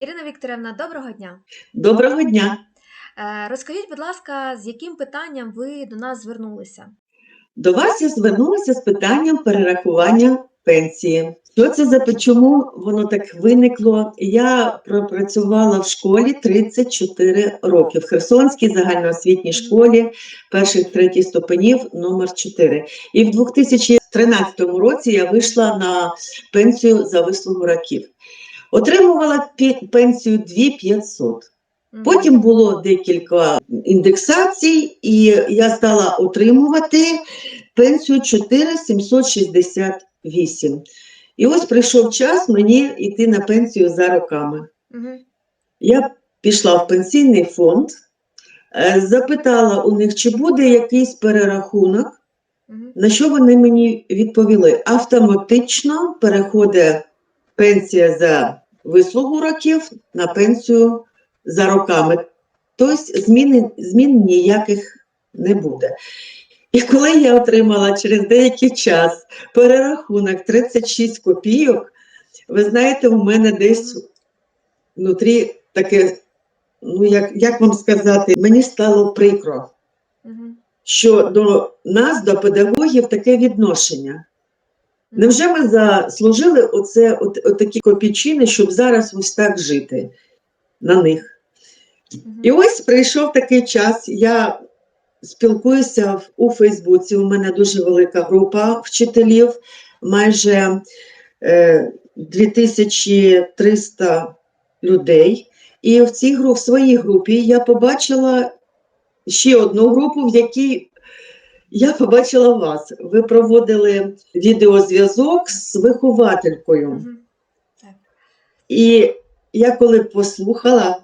Ірина Вікторівна, доброго дня. Доброго дня. Е, Розкажіть, будь ласка, з яким питанням ви до нас звернулися? До вас я звернулася з питанням перерахування пенсії. Що це за чому воно так виникло? Я пропрацювала в школі 34 роки в Херсонській загальноосвітній школі перших третіх ступенів номер 4. І в 2013 році я вийшла на пенсію за вислугу років. Отримувала пенсію 2500. Потім було декілька індексацій, і я стала отримувати пенсію 4768. І ось прийшов час мені йти на пенсію за роками. Я пішла в пенсійний фонд, е, запитала у них, чи буде якийсь перерахунок, на що вони мені відповіли: автоматично переходить пенсія за вислугу років на пенсію за роками. Тобто зміни, змін ніяких не буде. І коли я отримала через деякий час перерахунок 36 копійок, ви знаєте, у мене десь внутрі таке, ну як, як вам сказати, мені стало прикро що до нас, до педагогів, таке відношення. Невже ми заслужили оце, от, от такі копійчини, щоб зараз ось так жити на них? І ось прийшов такий час. Я спілкуюся у Фейсбуці. У мене дуже велика група вчителів, майже е, 2300 людей. І в цій гру, в своїй групі я побачила ще одну групу, в якій я побачила вас. Ви проводили відеозв'язок з вихователькою. І я коли послухала,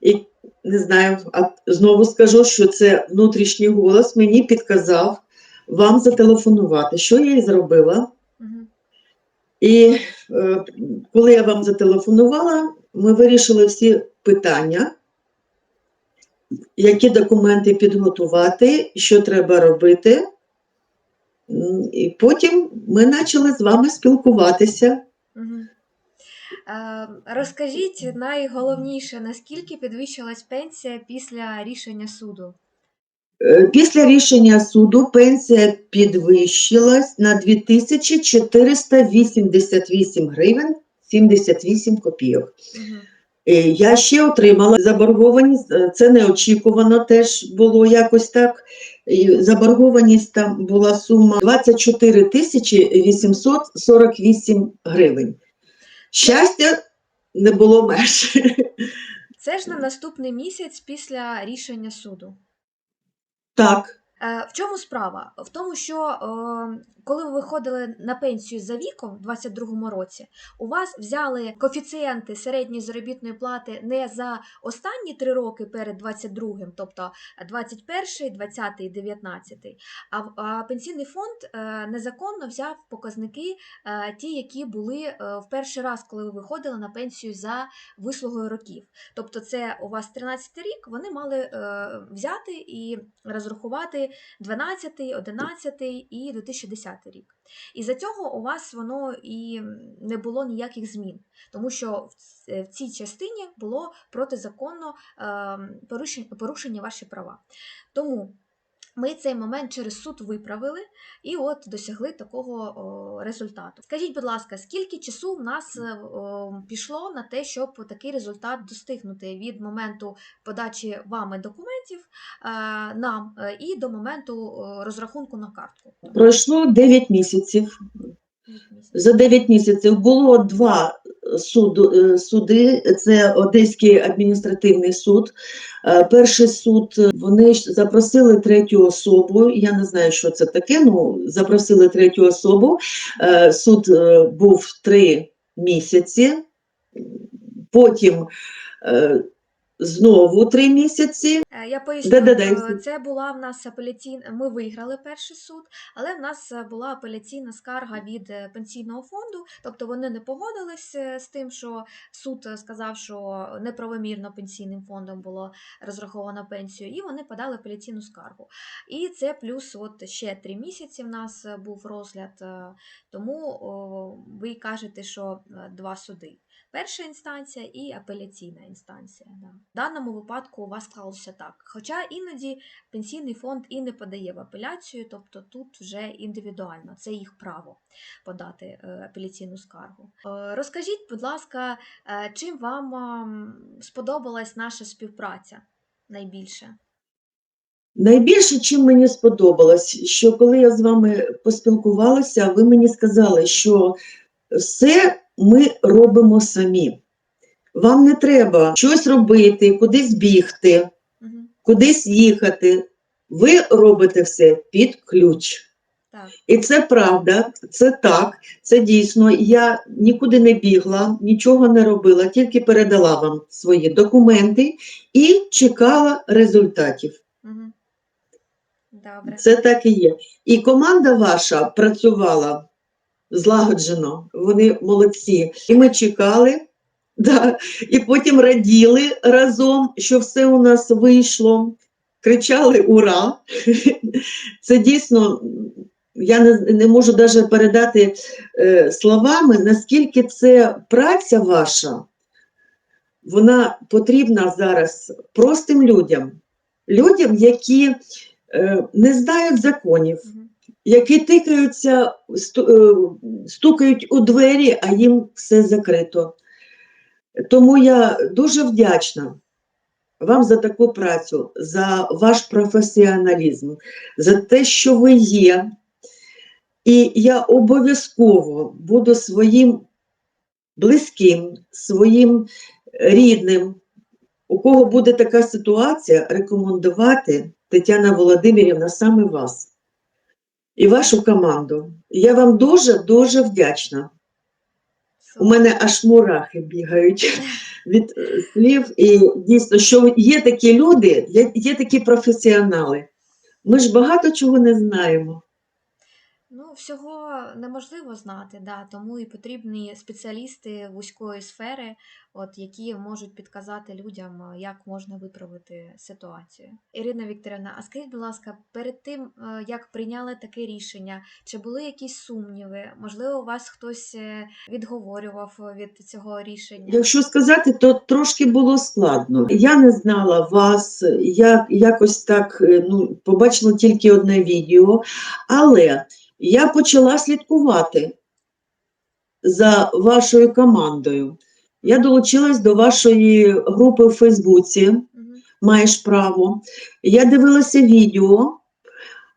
і не знаю, а знову скажу, що це внутрішній голос мені підказав вам зателефонувати. Що я і зробила? І е, коли я вам зателефонувала, ми вирішили всі питання, які документи підготувати, що треба робити. І потім ми почали з вами спілкуватися. Розкажіть найголовніше, наскільки підвищилась пенсія після рішення суду? Е, Після рішення суду пенсія підвищилась на 2488 гривень 78 копійок. Мгм. Е, Я ще отримала заборгованість, е, це неочікувано теж було якось так. Заборгованість там була сума 24 тисячі 848 гривень. Щастя, не було меж. Це ж на наступний місяць після рішення суду. Так, В чому справа? В тому, що е, коли ви виходили на пенсію за віком в 22-му році, у вас взяли коефіцієнти середньої заробітної плати не за останні три роки перед 22-м, тобто 21-й, 20-й, 19-й, а, в- пенсійний фонд е, незаконно взяв показники е, ті, які були е, в перший раз, коли ви виходили на пенсію за вислугою років. Тобто, це у вас 13 рік, вони мали е, взяти і розрахувати 12, 11 і 2010 рік. І за цього у вас воно і не було ніяких змін, тому що в цій частині було протизаконно е, порушення, порушення ваші права. Тому ми цей момент через суд виправили і от досягли такого результату. Скажіть, будь ласка, скільки часу в нас е, пішло на те, щоб такий результат достигнути від моменту подачі вами документів е, нам е, і до моменту розрахунку на картку? пройшло 9 місяців. За 9 місяців було два суду, е, суди. Це Одеський адміністративний суд. Е, Перший суд вони запросили третю особу. Я не знаю, що це таке. Ну запросили третю особу. Е, Суд був три місяці. Потім знову три місяці. Е, Я поясню, Да-да-да, е, це була в нас апеляційна. Ми виграли перший суд, але в нас е, була апеляційна скарга від пенсійного фонду. Тобто вони не погодились з тим, що суд сказав, що неправомірно пенсійним фондом було розраховано пенсію, і вони подали апеляційну скаргу. І це плюс от ще три місяці в нас був розгляд. Тому ви кажете, що два суди. Перша інстанція і апеляційна інстанція. Да. В даному випадку у вас склалося так. Хоча іноді пенсійний фонд і не подає в апеляцію, тобто тут вже індивідуально, це їх право подати е, апеляційну скаргу. Е, Розкажіть, будь ласка, е, чим вам сподобалась наша співпраця найбільше? Найбільше, чим мені сподобалось, що коли я з вами поспілкувалася, ви мені сказали, що все ми робимо самі. Вам не треба щось робити, кудись бігти, кудись їхати. Ви робите все під ключ. Так. І це правда, це так, це дійсно. Я нікуди не бігла, нічого не робила, тільки передала вам свої документи і чекала результатів. Мгм. Добре. Це так і є. І команда ваша працювала злагоджено, вони молодці. І ми чекали, да, і потім раділи разом, що все у нас вийшло. Кричали Ура! Це дійсно, я не, не можу навіть передати е, словами, наскільки це праця ваша, вона потрібна зараз простим людям, людям, які е, не знають законів. Які тикаються, е, стукають у двері, а їм все закрито. Тому я дуже вдячна вам за таку працю, за ваш професіоналізм, за те, що ви є. І я обов'язково буду своїм близьким, своїм рідним, у кого буде така ситуація, рекомендувати Тетяна Володимирівна саме вас і вашу команду. Я вам дуже-дуже вдячна. У мене аж мурахи бігають від е, слів. І дійсно, що є такі люди, є, є такі професіонали. Ми ж багато чого не знаємо. Ну, всього неможливо знати, да, тому і потрібні спеціалісти вузької сфери, от, які можуть підказати людям, е, як можна виправити ситуацію. Ірина Вікторівна, а скажіть, будь ласка, перед тим, е, як прийняли таке рішення, чи були якісь сумніви? Можливо, вас хтось е, відговорював від цього рішення? Якщо сказати, то трошки було складно. Я не знала вас, я якось так ну, побачила тільки одне відео, але я почала слідкувати за вашою командою. Я долучилась до вашої групи в Фейсбуці. Маєш право. Я дивилася відео,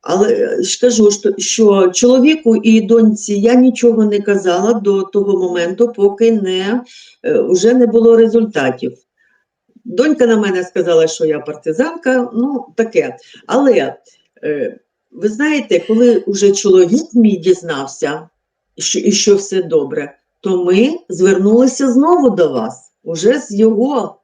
але ж кажу, що, що чоловіку і доньці я нічого не казала до того моменту, поки не, е, вже не було результатів. Донька на мене сказала, що я партизанка, ну таке. Але е, ви знаєте, коли вже чоловік мій дізнався, що, і що все добре, то ми звернулися знову до вас, уже з його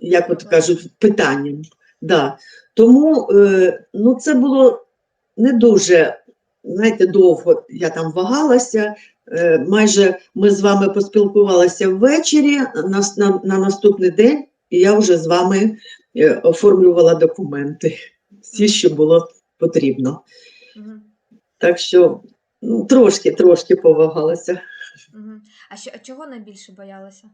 як от кажуть, питанням. Да. Тому е, ну, це було не дуже, знаєте, довго я там вагалася. Е, майже ми з вами поспілкувалися ввечері на, на, на наступний день, і я вже з вами е, оформлювала документи, всі, що було потрібно. Так що ну, трошки, трошки повагалася. А що, а чого найбільше боялися?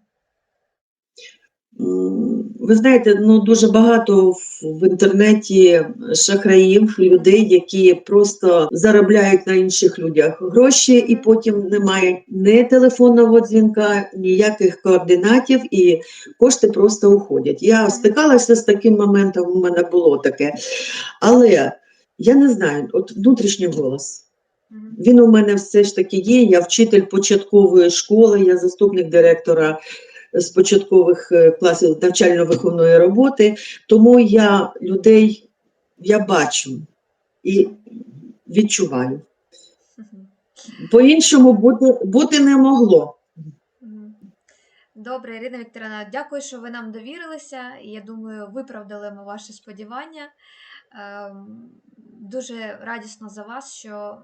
Ви знаєте, ну дуже багато в, в інтернеті шахраїв, людей, які просто заробляють на інших людях гроші, і потім немає ні телефонного дзвінка, ніяких координатів, і кошти просто уходять. Я стикалася з таким моментом, у мене було таке. Але я не знаю, от внутрішній голос. Він у мене все ж таки є. Я вчитель початкової школи, я заступник директора з початкових е, класів навчально-виховної роботи. Тому я людей я бачу і відчуваю. По-іншому бути, бути не могло. Добре, Ірина Вікторівна, дякую, що ви нам довірилися. Я думаю, виправдали ми ваші сподівання. Ем, Дуже радісно за вас, що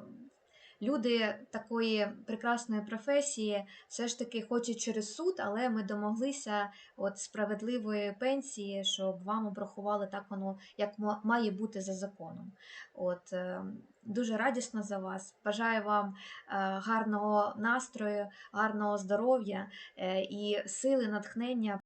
люди такої прекрасної професії все ж таки хочуть через суд, але ми домоглися от справедливої пенсії, щоб вам обрахували так воно, як ма- має бути за законом. От е, дуже радісно за вас. Бажаю вам е, гарного настрою, гарного здоров'я е, і сили, натхнення